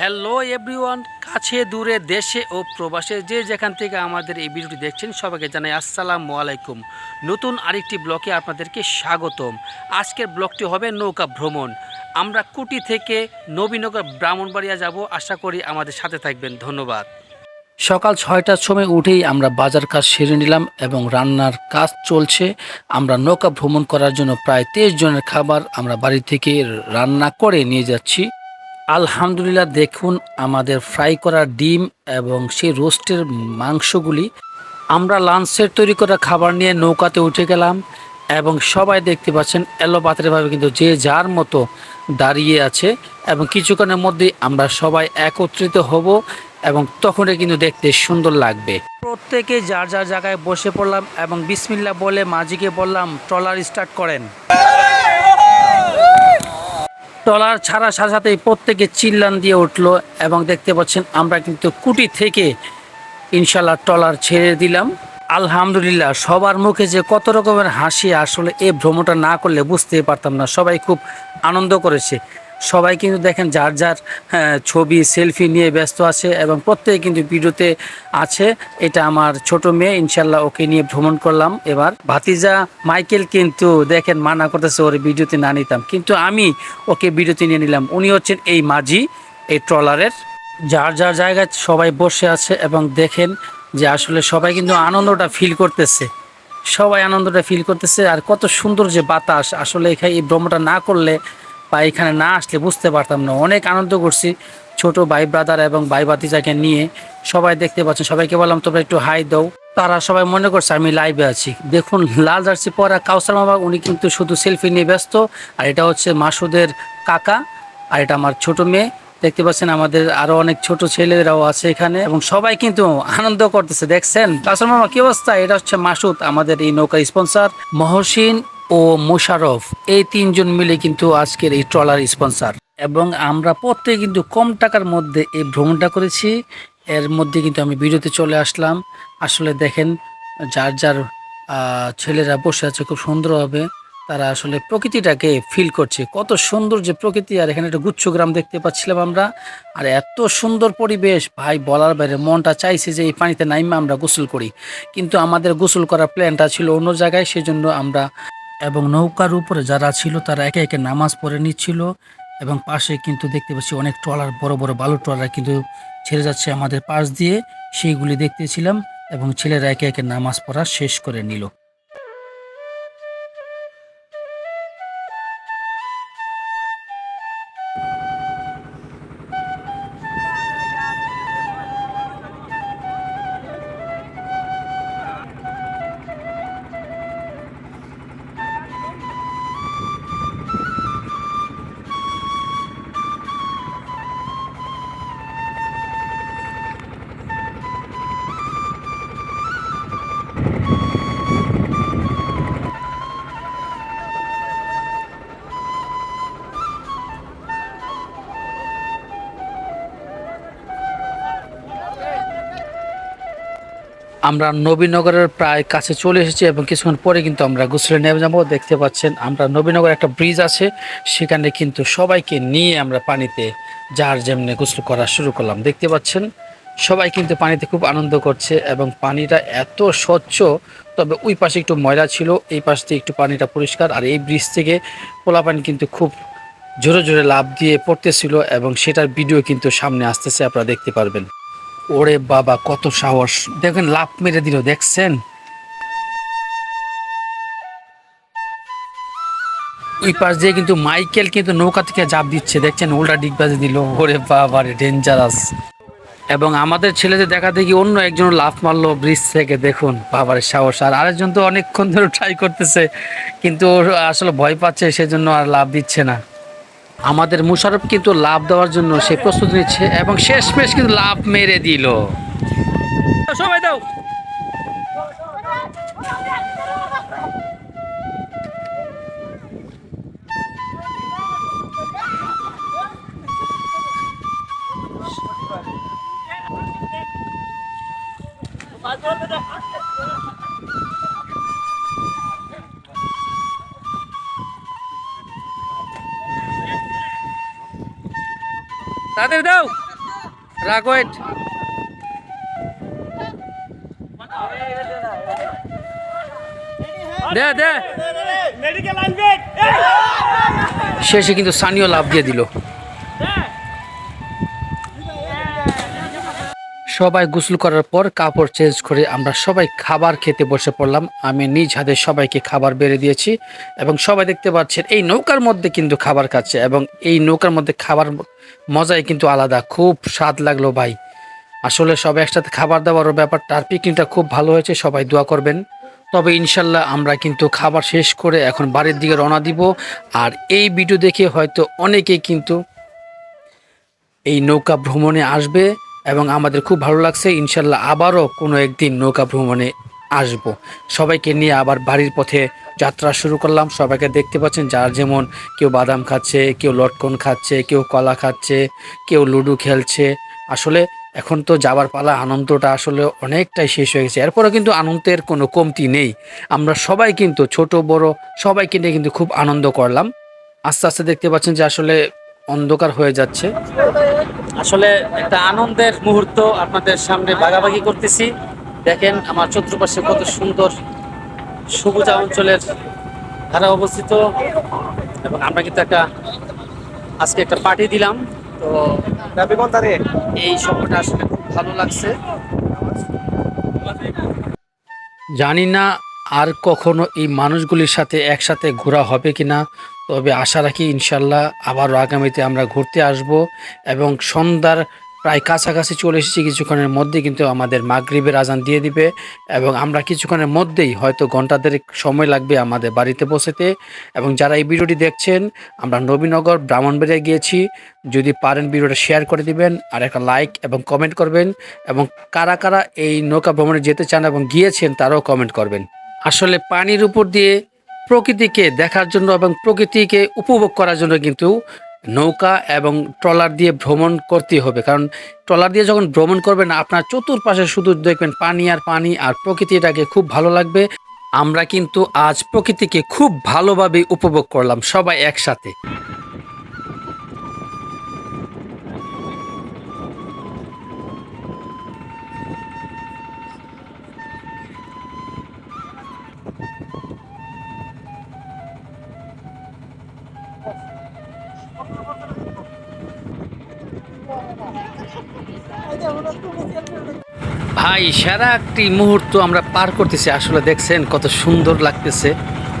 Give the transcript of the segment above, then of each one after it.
Hello everyone, কাছে, দূরে, দেশে ও প্রবাসে যে যেখান থেকে আমাদের এই ভিডিওটি দেখছেন সবাইকে জানাই আসসালামু আলাইকুম। নতুন আরেকটি ব্লকে আপনাদেরকে স্বাগতম। আজকের ব্লকটি হবে নৌকা ভ্রমণ। আমরা কুটি থেকে নবীনগর ব্রাহ্মণবাড়িয়া যাব। আশা করি আমাদের সাথে থাকবেন। ধন্যবাদ। সকাল ছয়টার সময় উঠেই আমরা বাজার কাজ সেরে নিলাম এবং রান্নার কাজ চলছে। আমরা নৌকা ভ্রমণ করার জন্য প্রায় তেইশ জনের খাবার আমরা বাড়ি থেকে রান্না করে নিয়ে যাচ্ছি। আলহামদুলিল্লাহ, দেখুন আমাদের ফ্রাই করা ডিম এবং সেই রোস্টের মাংসগুলি। আমরা লাঞ্চের তৈরি করা খাবার নিয়ে নৌকাতে উঠে গেলাম এবং সবাই দেখতে পাচ্ছেন এলো কিন্তু যে যার মতো দাঁড়িয়ে আছে এবং কিছুক্ষণের মধ্যেই আমরা সবাই একত্রিত হব এবং তখনই কিন্তু দেখতে সুন্দর লাগবে। প্রত্যেকে যার যার জায়গায় বসে পড়লাম এবং বিসমিল্লা বলে মাঝিকে বললাম, ট্রলার স্টার্ট করেন। ট্রলার ছাড়া সাথে সাথে প্রত্যেকে চিল্লান দিয়ে উঠল এবং দেখতে পাচ্ছেন আমরা কিন্তু কুটি থেকে ইনশাল্লাহ ট্রলার ছেড়ে দিলাম। আলহামদুলিল্লাহ, সবার মুখে যে কত রকমের হাসি আসলে এই ভ্রমণটা না করলে বুঝতে পারতাম না। সবাই খুব আনন্দ করেছে। সবাই কিন্তু দেখেন যার যার হ্যাঁ, ছবি সেলফি নিয়ে ব্যস্ত আছে এবং প্রত্যেকে কিন্তু ভিডিওতে আছে। এটা আমার ছোট মেয়ে ইনশাল্লাহ ওকে নিয়ে ভ্রমণ করলাম এবার। ভাতিজা মাইকেল কিন্তু দেখেন মানা করতেছে ওর ভিডিওতে না নিতাম। কিন্তু আমি ওকে ভিডিওতে নিয়ে নিলাম। উনি হচ্ছেন এই মাঝি এই ট্রলারের। যার যার জায়গায় সবাই বসে আছে এবং দেখেন যে আসলে সবাই কিন্তু আনন্দটা ফিল করতেছে। সবাই আনন্দটা ফিল করতেছে আর কত সুন্দর যে বাতাস। আসলে এখানে এই ভ্রমণটা না করলে বা এখানে না আসলে বুঝতে পারতাম না। অনেক আনন্দ করছি ছোট ভাই ব্রাদার এবং ভাই ভাতিজাকে নিয়ে। সবাই দেখতে পাচ্ছেন, সবাইকে বললাম, তোমরা একটু হাই দাও। তারা সবাই মনে করছে, আমি লাইভে আছি। দেখুন, লাল জার্সি পরা কাউসার মামা, উনি কিন্তু শুধু সেলফি নিয়ে ব্যস্ত। আর এটা হচ্ছে মাসুদের কাকা, আর এটা আমার ছোট মেয়ে। দেখতে পাচ্ছেন, আমাদের আরও অনেক ছোট ছেলেরাও আছে এখানে। এবং সবাই কিন্তু আনন্দ করতেছে, দেখছেন? কাউসার মামা, কি অবস্থা? এটা হচ্ছে মাসুদ, আমাদের এই নৌকার স্পন্সর মহসিন ও মোশারফ এই তিনজন মিলে কিন্তু আজকের এই ট্রলার স্পন্সর। এবং আমরা প্রত্যেকে কিন্তু কম টাকার মধ্যে এই ভ্রমণটা করেছি। এর মধ্যে কিন্তু আমি ভিডিওতে চলে আসলাম। আসলে দেখেন, যার যার ছেলেরা বসে আছে, খুব সুন্দরভাবে তারা আসলে প্রকৃতিটাকে ফিল করছে। কত সুন্দর যে প্রকৃতি, আর এখানে একটা গুচ্ছ গ্রাম দেখতে পাচ্ছিলাম আমরা। আর এত সুন্দর পরিবেশ, ভাই, বলার বাইরে মনটা চাইছে যে এই পানিতে নাইমে আমরা গোসল করি। কিন্তু আমাদের গোসল করার প্ল্যানটা ছিল অন্য জায়গায়, সেজন্য আমরা এবং নৌকার উপরে যারা ছিল তারা একে একে নামাজ পড়ে নিচ্ছিল এবং পাশে কিন্তু দেখতে পাচ্ছি অনেক ট্রলার, বড় বড় বালু ট্রলার কিন্তু ছেড়ে যাচ্ছে আমাদের পাশ দিয়ে। সেইগুলি দেখতেছিলাম এবং ছেলেরা একে একে নামাজ পড়া শেষ করে নিল। আমরা নবীনগরের প্রায় কাছে চলে এসেছি এবং কিছুক্ষণ পরে কিন্তু আমরা গুসলে নেমে যাব। দেখতে পাচ্ছেন, আমরা নবীনগর একটা ব্রিজ আছে। সেখানে কিন্তু সবাইকে নিয়ে আমরা পানিতে যার যেমনি গোসল করা শুরু করলাম। দেখতে পাচ্ছেন, সবাই কিন্তু পানিতে খুব আনন্দ করছে এবং পানিটা এত স্বচ্ছ। তবে ওই পাশে একটু ময়লা ছিল, এই পাশ দিয়ে একটু পানিটা পরিষ্কার। আর এই ব্রিজ থেকে পোলা পানি কিন্তু খুব জোরে জোরে লাভ দিয়ে পড়তেছিল এবং সেটার ভিডিও কিন্তু সামনে আসতেছে, আপনারা দেখতে পারবেন। ওরে বাবা, কত সাহস। দেখেন লাভ মেরে দিল, দেখছেন? ওই পাশ দিয়ে কিন্তু মাইকেল কিন্তু নৌকা থেকে জাপ দিচ্ছে, দেখছেন? উল্টা ডিগবাজি দিল, ওরে বাবা রে ডেঞ্জারাস এবং আমাদের ছেলেদের দেখা দেখি অন্য একজন লাফ মারলো ব্রিজ থেকে, দেখুন বাবার সাহস। আর আরেকজন তো অনেকক্ষণ ধরে ট্রাই করতেছে, কিন্তু আসলে ভয় পাচ্ছে, সেজন্য আর লাভ দিচ্ছে না। আমাদের মুশারফ কিন্তু লাভ দেওয়ার জন্য সে প্রস্তুতি নিচ্ছে এবং শেষমেশ কিন্তু লাভ মেরে দিল। সবাই দাও। তাদের দাও। রাখো দে দে। শেষে কিন্তু সানিও লাভ দিয়ে দিল। সবাই গোসল করার পর কাপড় চেঞ্জ করে আমরা সবাই খাবার খেতে বসে পড়লাম। আমি নিজ হাতে সবাইকে খাবার বেড়ে দিয়েছি এবং সবাই দেখতে পাচ্ছেন এই নৌকার মধ্যে কিন্তু খাবার খাচ্ছে এবং এই নৌকার মধ্যে খাবার মজাই কিন্তু আলাদা। খুব স্বাদ লাগল ভাই। আসলে সবাই একসাথে খাবার দাবারও ব্যাপারটা আর পিকনিকটা খুব ভালো হয়েছে, সবাই দোয়া করবেন। তবে ইনশাল্লাহ আমরা কিন্তু খাবার শেষ করে এখন বাড়ির দিকে রওনা দিব। আর এই ভিডিও দেখে হয়তো অনেকেই কিন্তু এই নৌকা ভ্রমণে আসবে। এবং আমাদের খুব ভালো লাগছে, ইনশাল্লাহ আবারও কোনো একদিন নৌকা ভ্রমণে আসব। সবাইকে নিয়ে আবার বাড়ির পথে যাত্রা শুরু করলাম। সবাইকে দেখতে পাচ্ছেন, যার যেমন কেউ বাদাম খাচ্ছে, কেউ লটকন খাচ্ছে, কেউ কলা খাচ্ছে, কেউ লুডো খেলছে। আসলে এখন তো যাবার পালা, আনন্দটা আসলে অনেকটাই শেষ হয়ে গেছে। এরপরে কিন্তু আনন্দের কোনো কমতি নেই। আমরা সবাই কিন্তু ছোট, বড়, সবাইকে নিয়ে কিন্তু খুব আনন্দ করলাম। আস্তে আস্তে দেখতে পাচ্ছেন যে আসলে অন্ধকার হয়ে যাচ্ছে। আসলে একটা আনন্দের মুহূর্ত আপনাদের সামনে ভাগাভাগি করতেছি। দেখেন আমার চতুর্পাশে কত সুন্দর সবুজ অঞ্চলের ধারা অবস্থিত এবং আমরা কিন্তু একটা আজকে একটা পার্টি দিলাম। তো এই সময়টা আসলে খুব ভালো লাগছে। জানি না আর কখনো এই মানুষগুলির সাথে একসাথে ঘোরা হবে কিনা। তবে আশা রাখি ইনশাল্লাহ আবারও আগামীতে আমরা ঘুরতে আসব এবং সন্ধ্যার প্রায় কাছাকাছি চলে এসেছি, কিছুক্ষণের মধ্যে কিন্তু আমাদের মাগরিবের আজান দিয়ে দিবে এবং আমরা কিছুক্ষণের মধ্যেই হয়তো ঘণ্টা দেড়েক সময় লাগবে আমাদের বাড়িতে বসেতে এবং যারা এই ভিডিওটি দেখছেন, আমরা নবীনগর ব্রাহ্মণবাড়িয়া গিয়েছি। যদি পারেন ভিডিওটা শেয়ার করে দিবেন, আর একটা লাইক এবং কমেন্ট করবেন এবং কারা কারা এই নৌকা ভ্রমণে যেতে চান এবং গিয়েছেন তারাও কমেন্ট করবেন। আসলে পানির উপর দিয়ে প্রকৃতিকে দেখার জন্য এবং প্রকৃতিকে উপভোগ করার জন্য কিন্তু নৌকা এবং ট্রলার দিয়ে ভ্রমণ করতে হবে। কারণ ট্রলার দিয়ে যখন ভ্রমণ করবেন, আপনার চতুর্পাশে শুধু দেখবেন পানি আর পানি আর প্রকৃতিটাকে খুব ভালো লাগবে। আমরা কিন্তু আজ প্রকৃতিকে খুব ভালোভাবে উপভোগ করলাম সবাই একসাথে। ভাই সেরা একটি মুহূর্ত আমরা পার করতেছি। আসলে দেখছেন কত সুন্দর লাগতেছে।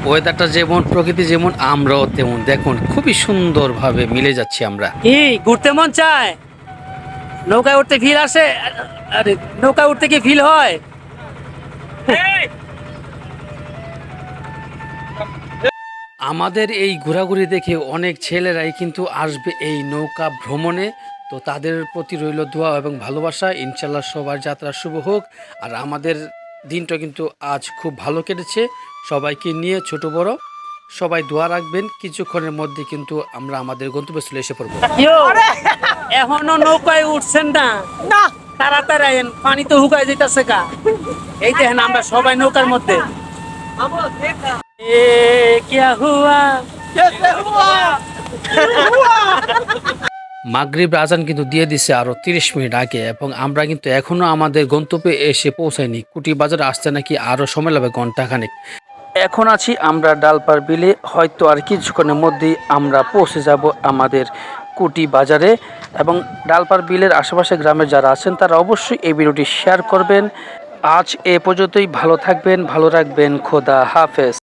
ওয়েদারটা যেমন প্রকৃতি যেমন আমরাও তেমন। দেখুন খুবই সুন্দরভাবে মিলে যাচ্ছি আমরা। কি ঘুরতে মন চায়? নৌকায় উঠতে ফিল আসে? আরে নৌকায় উঠতে কি ফিল হয়? আমাদের এই ঘোরাঘুরি দেখে অনেক ছেলেরাই কিন্তু আসবে এই নৌকা ভ্রমণে। তো তাদের প্রতি রইল দোয়া এবং ভালোবাসা। ইনশাল্লাহ সবার যাত্রা শুভ হোক। আর আমাদের দিনটা কিন্তু আজ খুব ভালো কেটেছে। সবাইকে নিয়ে ছোট বড় সবাই দোয়া রাখবেন। কিছুক্ষণের মধ্যে কিন্তু আমরা আমাদের গন্তব্যস্থলে এসে পড়ব। এখনও নৌকায় উঠছেন না? তাড়াতাড়ি পানি তো হুকায় যেতেছে গা। এই দেখেন আমরা সবাই নৌকার মধ্যে। এ হুয়া? হুয়া? মাগরিব আজান কিন্তু দিয়ে দিছে আরও তিরিশ মিনিট আগে এবং আমরা কিন্তু এখনও আমাদের গন্তব্যে এসে পৌঁছাইনি। কুটি বাজারে আসতে নাকি আরও সময় লাগবে ঘন্টাখানেক এখন আছি আমরা ডালপার বিলে, হয়তো আর কিছুক্ষণের মধ্যেই আমরা পৌঁছে যাব আমাদের কুটি বাজারে এবং ডালপার বিলের আশেপাশে গ্রামে যারা আছেন তারা অবশ্যই এই ভিডিওটি শেয়ার করবেন। আজ এ পর্যন্তই, ভালো থাকবেন, ভালো রাখবেন, খোদা হাফেজ।